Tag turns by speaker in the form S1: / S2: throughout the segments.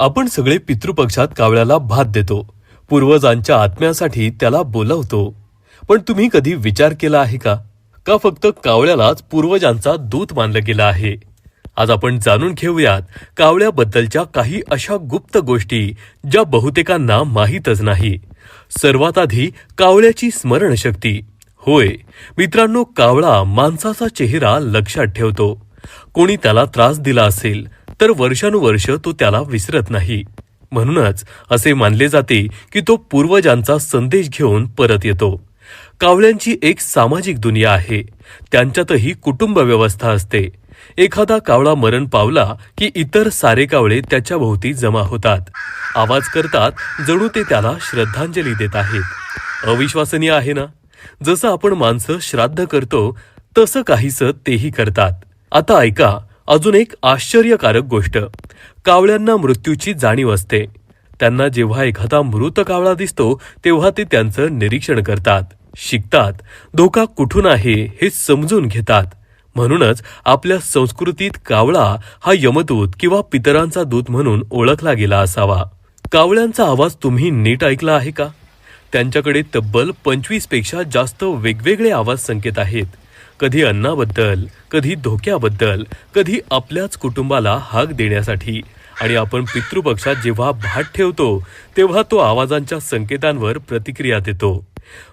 S1: आपण सगळे पितृपक्षात कावळ्याला भात देतो. पूर्वजांच्या आत्म्यासाठी त्याला बोलवतो. पण तुम्ही कधी विचार केला आहे का? का फक्त कावळ्यालाच पूर्वजांचा दूत मानलं गेलं आहे? आज आपण जाणून घेऊयात कावळ्याबद्दलच्या काही अशा गुप्त गोष्टी ज्या बहुतेकांना माहीतच नाही. सर्वात आधी कावळ्याची स्मरणशक्ती. होय मित्रांनो कावळा माणसाचा चेहरा लक्षात ठेवतो. कोणी त्याला त्रास दिला असेल तर वर्षानुवर्ष तो त्याला विसरत नाही. म्हणूनच असे मानले जाते की तो पूर्वजांचा संदेश घेऊन परत येतो. कावळ्यांची एक सामाजिक दुनिया आहे. त्यांच्यातही कुटुंब व्यवस्था असते. एखादा कावळा मरण पावला की इतर सारे कावळे त्याच्या भोवती जमा होतात. आवाज करतात जणू ते त्याला श्रद्धांजली देत आहेत. अविश्वसनीय आहे ना? जसं आपण माणसं श्राद्ध करतो तसं काहीसं तेही करतात. आता ऐका अजून एक आश्चर्यकारक गोष्ट. कावळ्यांना मृत्यूची जाणीव असते. त्यांना जेव्हा एखादा मृत कावळा दिसतो तेव्हा ते त्यांचं निरीक्षण करतात शिकतात. धोका कुठून आहे हे समजून घेतात. म्हणूनच आपल्या संस्कृतीत कावळा हा यमदूत किंवा पितरांचा दूत म्हणून ओळखला गेला असावा. कावळ्यांचा आवाज तुम्ही नीट ऐकला आहे का? त्यांच्याकडे तब्बल पंचवीसपेक्षा जास्त वेगवेगळे आवाज संकेत आहेत. कधी अन्नाबद्दल कधी धोक्याबद्दल कधी आपल्याच कुटुंबाला हाक देण्यासाठी. आणि आपण पितृपक्षात जेव्हा भात ठेवतो तेव्हा तो आवाजांच्या संकेतांवर प्रतिक्रिया देतो.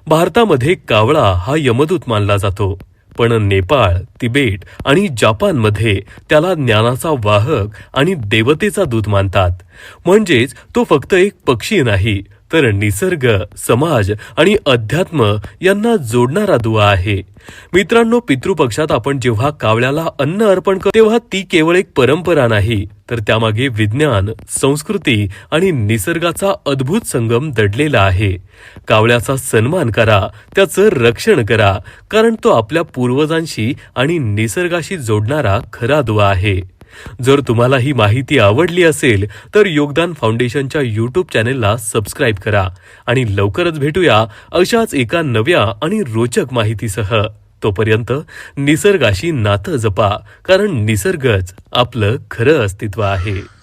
S1: भारतामध्ये कावळा हा यमदूत मानला जातो. पण नेपाळ तिबेट आणि जपानमध्ये त्याला ज्ञानाचा वाहक आणि देवतेचा दूत मानतात. म्हणजेच तो फक्त एक पक्षी नाही तर निसर्ग समाज आणि अध्यात्म यांना जोडणारा दुवा आहे. मित्रांनो पितृपक्षात आपण जेव्हा कावळ्याला अन्न अर्पण करतो तेव्हा ती केवळ एक परंपरा नाही तर त्यामागे विज्ञान संस्कृती आणि निसर्गाचा अद्भुत संगम दडलेला आहे. कावळ्याचा सन्मान करा त्याचं रक्षण करा कारण तो आपल्या पूर्वजांशी आणि निसर्गाशी जोडणारा खरा दुवा आहे. जर तुम्हाला ही माहिती आवडली असेल तर योगदान फाउंडेशनच्या यूट्यूब चॅनेलला सबस्क्राईब करा आणि लवकरच भेटूया अशाच एका नव्या आणि रोचक माहितीसह. तोपर्यंत निसर्गाशी नातं जपा कारण निसर्गच आपलं खरं अस्तित्व आहे.